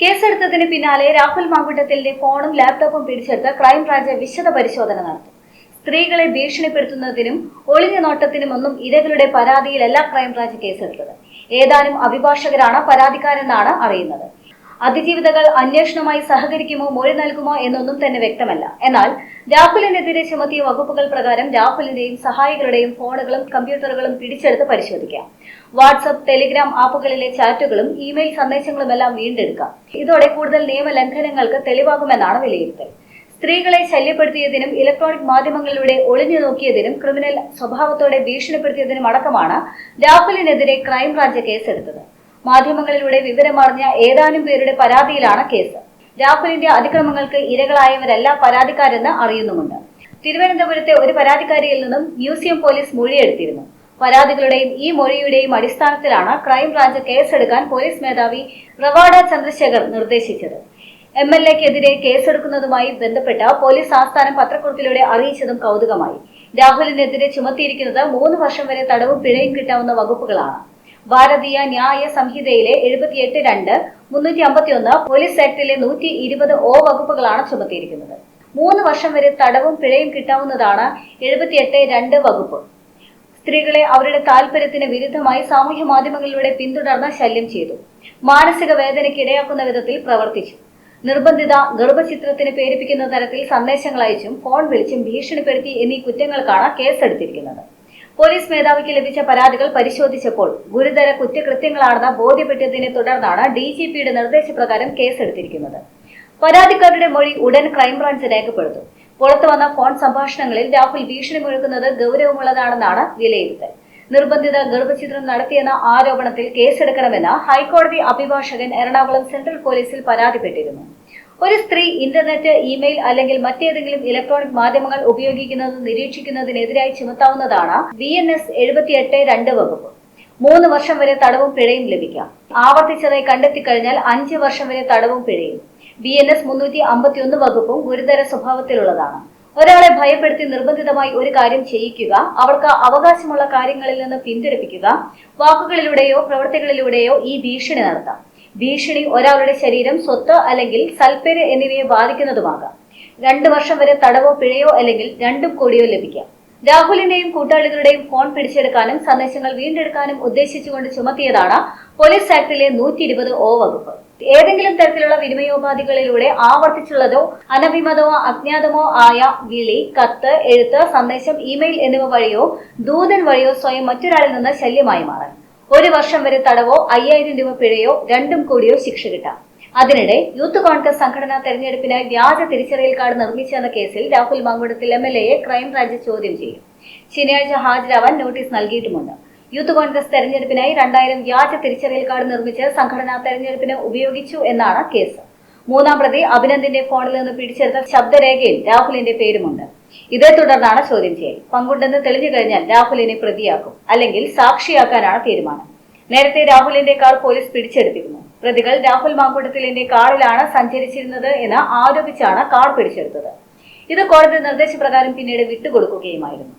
കേസെടുത്തതിന് പിന്നാലെ രാഹുൽ മാങ്കുട്ടത്തിന്റെ ഫോണും ലാപ്ടോപ്പും പിടിച്ചെടുത്ത ക്രൈംബ്രാഞ്ച് വിശദ പരിശോധന നടത്തും. സ്ത്രീകളെ ഭീഷണിപ്പെടുത്തുന്നതിനും ഒളിഞ്ഞു നോട്ടത്തിനുമൊന്നും ഇരകളുടെ പരാതിയിലല്ല ക്രൈംബ്രാഞ്ച് കേസെടുത്തത്. ഏതാനും അഭിഭാഷകരാണ് പരാതിക്കാരെന്നാണ് അറിയുന്നത്. അതിജീവിതകൾ അന്വേഷണവുമായി സഹകരിക്കുമോ മൊഴി നൽകുമോ എന്നൊന്നും തന്നെ വ്യക്തമല്ല. എന്നാൽ രാഹുലിനെതിരെ ചുമത്തിയ വകുപ്പുകൾ പ്രകാരം രാഹുലിന്റെയും സഹായികളുടെയും ഫോണുകളും കമ്പ്യൂട്ടറുകളും പിടിച്ചെടുത്ത് പരിശോധിക്കാം. വാട്സപ്പ് ടെലിഗ്രാം ആപ്പുകളിലെ ചാറ്റുകളും ഇമെയിൽ സന്ദേശങ്ങളുമെല്ലാം വീണ്ടെടുക്കാം. ഇതോടെ കൂടുതൽ നിയമലംഘനങ്ങൾക്ക് തെളിവാകുമെന്നാണ് വിലയിരുത്തൽ. സ്ത്രീകളെ ശല്യപ്പെടുത്തിയതിനും ഇലക്ട്രോണിക് മാധ്യമങ്ങളിലൂടെ ഒളിഞ്ഞു നോക്കിയതിനും ക്രിമിനൽ സ്വഭാവത്തോടെ ഭീഷണിപ്പെടുത്തിയതിനും അടക്കമാണ് രാഹുലിനെതിരെ ക്രൈംബ്രാഞ്ച് കേസെടുത്തത്. മാധ്യമങ്ങളിലൂടെ വിവരമറിഞ്ഞ ഏതാനും പേരുടെ പരാതിയിലാണ് കേസ്. രാഹുലിന്റെ അതിക്രമങ്ങൾക്ക് ഇരകളായവരല്ല പരാതിക്കാരെന്ന് അറിയുന്നുമുണ്ട്. തിരുവനന്തപുരത്തെ ഒരു പരാതിക്കാരിയിൽ നിന്നും മ്യൂസിയം പോലീസ് മൊഴിയെടുത്തിരുന്നു. പരാതികളുടെയും ഈ മൊഴിയുടെയും അടിസ്ഥാനത്തിലാണ് ക്രൈംബ്രാഞ്ച് കേസെടുക്കാൻ പോലീസ് മേധാവി റവാഡ ചന്ദ്രശേഖർ നിർദ്ദേശിച്ചത്. എം എൽ എക്കെതിരെ കേസെടുക്കുന്നതുമായി ബന്ധപ്പെട്ട പോലീസ് ആസ്ഥാനം പത്രക്കുറിപ്പിലൂടെ അറിയിച്ചതും കൗതുകമായി. രാഹുലിനെതിരെ ചുമത്തിയിരിക്കുന്നത് മൂന്ന് വർഷം വരെ തടവും പിഴയും കിട്ടാവുന്ന വകുപ്പുകളാണ്. ഭാരതീയ ന്യായ സംഹിതയിലെ എഴുപത്തിയെട്ട് രണ്ട് മുന്നൂറ്റി അമ്പത്തിയൊന്ന് പോലീസ് ആക്ടിലെ നൂറ്റി ഇരുപത് ഒ വകുപ്പുകളാണ് ചുമത്തിയിരിക്കുന്നത്. മൂന്ന് വർഷം വരെ തടവും പിഴയും കിട്ടാവുന്നതാണ് എഴുപത്തിയെട്ട് രണ്ട് വകുപ്പ്. സ്ത്രീകളെ അവരുടെ താല്പര്യത്തിന് വിരുദ്ധമായി സാമൂഹ്യ മാധ്യമങ്ങളിലൂടെ പിന്തുടർന്ന് ശല്യം ചെയ്തു. മാനസിക വേദനയ്ക്ക് ഇടയാക്കുന്ന വിധത്തിൽ പ്രവർത്തിച്ചു. നിർബന്ധിത ഗർഭചിത്രത്തിന് പേരിപ്പിക്കുന്ന തരത്തിൽ സന്ദേശങ്ങൾ അയച്ചും ഫോൺ വിളിച്ചും ഭീഷണിപ്പെടുത്തി എന്നീ കുറ്റങ്ങൾക്കാണ് കേസെടുത്തിരിക്കുന്നത്. പോലീസ് മേധാവിക്ക് ലഭിച്ച പരാതികൾ പരിശോധിച്ചപ്പോൾ ഗുരുതര കുറ്റകൃത്യങ്ങളാണെന്ന് ബോധ്യപ്പെട്ടതിനെ തുടർന്നാണ് ഡി ജി പിയുടെ നിർദ്ദേശപ്രകാരം കേസെടുത്തിരിക്കുന്നത്. പരാതിക്കാരുടെ മൊഴി ഉടൻ ക്രൈംബ്രാഞ്ച് രേഖപ്പെടുത്തും. പുറത്തു വന്ന ഫോൺ സംഭാഷണങ്ങളിൽ രാഹുൽ ഭീഷണി മുഴക്കുന്നത് ഗൗരവമുള്ളതാണെന്നാണ് വിലയിരുത്തൽ. നിർബന്ധിത ഗർഭചിത്രം നടത്തിയെന്ന ആരോപണത്തിൽ കേസെടുക്കണമെന്ന് ഹൈക്കോടതി അഭിഭാഷകൻ എറണാകുളം സെൻട്രൽ പോലീസിൽ പരാതിപ്പെട്ടിരുന്നു. ഒരു സ്ത്രീ ഇന്റർനെറ്റ് ഇമെയിൽ അല്ലെങ്കിൽ മറ്റേതെങ്കിലും ഇലക്ട്രോണിക് മാധ്യമങ്ങൾ ഉപയോഗിക്കുന്നത് നിരീക്ഷിക്കുന്നതിനെതിരായി ചുമത്താവുന്നതാണ് ബി എൻ എസ് എഴുപത്തിയെട്ട് രണ്ട് വകുപ്പ്. മൂന്ന് വർഷം വരെ തടവും പിഴയും ലഭിക്കാം. ആവർത്തിച്ചതായി കണ്ടെത്തിക്കഴിഞ്ഞാൽ അഞ്ച് വർഷം വരെ തടവും പിഴയും. ബി എൻ എസ് മുന്നൂറ്റി അമ്പത്തിയൊന്ന് വകുപ്പും ഗുരുതര സ്വഭാവത്തിലുള്ളതാണ്. ഒരാളെ ഭയപ്പെടുത്തി നിർബന്ധിതമായി ഒരു കാര്യം ചെയ്യിക്കുക അവർക്ക് അവകാശമുള്ള കാര്യങ്ങളിൽ നിന്ന് പിന്തിരിപ്പിക്കുക വാക്കുകളിലൂടെയോ പ്രവൃത്തികളിലൂടെയോ ഈ ഭീഷണി നടത്താം. ഭീഷണി ഒരാളുടെ ശരീരം സ്വത്ത് അല്ലെങ്കിൽ സൽപ്പേര് എന്നിവയെ ബാധിക്കുന്നതുമാകാം. രണ്ടു വർഷം വരെ തടവോ പിഴയോ അല്ലെങ്കിൽ രണ്ടും കോടിയോ ലഭിക്കാം. രാഹുലിന്റെയും കൂട്ടാളികളുടെയും ഫോൺ പിടിച്ചെടുക്കാനും സന്ദേശങ്ങൾ വീണ്ടെടുക്കാനും ഉദ്ദേശിച്ചുകൊണ്ട് ചുമത്തിയതാണ് പോലീസ് ആക്ടിലെ നൂറ്റി ഇരുപത് ഒ വകുപ്പ്. ഏതെങ്കിലും തരത്തിലുള്ള വിനിമയോപാധികളിലൂടെ ആവർത്തിച്ചുള്ളതോ അനഭിമതമോ അജ്ഞാതമോ ആയ വിളി കത്ത് എഴുത്ത് സന്ദേശം ഇമെയിൽ എന്നിവ വഴിയോ ദൂതൻ വഴിയോ സ്വയം മറ്റൊരാളിൽ നിന്ന് ശല്യമായി മാറാൻ. ഒരു വർഷം വരെ തടവോ അയ്യായിരം രൂപ പിഴയോ രണ്ടും കൂടിയോ ശിക്ഷ കിട്ടാം. അതിനിടെ യൂത്ത് കോൺഗ്രസ് സംഘടനാ തെരഞ്ഞെടുപ്പിനായി വ്യാജ തിരിച്ചറിയൽ കാർഡ് നിർമ്മിച്ചെന്ന കേസിൽ രാഹുൽ മാങ്കുടത്തിൽ എം എൽ എയെ ക്രൈംബ്രാഞ്ച് ചോദ്യം ചെയ്യും. ശനിയാഴ്ച ഹാജരാവാൻ നോട്ടീസ് നൽകിയിട്ടുമുണ്ട്. യൂത്ത് കോൺഗ്രസ് തെരഞ്ഞെടുപ്പിനായി രണ്ടായിരം വ്യാജ തിരിച്ചറിയൽ കാർഡ് നിർമ്മിച്ച് സംഘടന തെരഞ്ഞെടുപ്പിന് ഉപയോഗിച്ചു എന്നാണ് കേസ്. മൂന്നാം പ്രതി അഭിനന്ദിന്റെ ഫോണിൽ നിന്ന് പിടിച്ചെടുത്ത ശബ്ദരേഖയിൽ രാഹുലിന്റെ പേരുമുണ്ട്. ഇതേ തുടർന്നാണ് ചോദ്യം ചെയ്യൽ. പങ്കുണ്ടെന്ന് തെളിഞ്ഞു കഴിഞ്ഞാൽ രാഹുലിനെ പ്രതിയാക്കും അല്ലെങ്കിൽ സാക്ഷിയാക്കാനാണ് തീരുമാനം. നേരത്തെ രാഹുലിന്റെ കാർ പോലീസ് പിടിച്ചെടുത്തിരുന്നു പ്രതികൾ രാഹുൽ മാങ്കൂട്ടത്തിലിന്റെ കാറിലാണ് സഞ്ചരിച്ചിരുന്നത് എന്ന് ആരോപിച്ചാണ് കാർ പിടിച്ചെടുത്തത്. ഇത് കോടതി നിർദ്ദേശപ്രകാരം പിന്നീട് വിട്ടുകൊടുക്കുകയുമായിരുന്നു.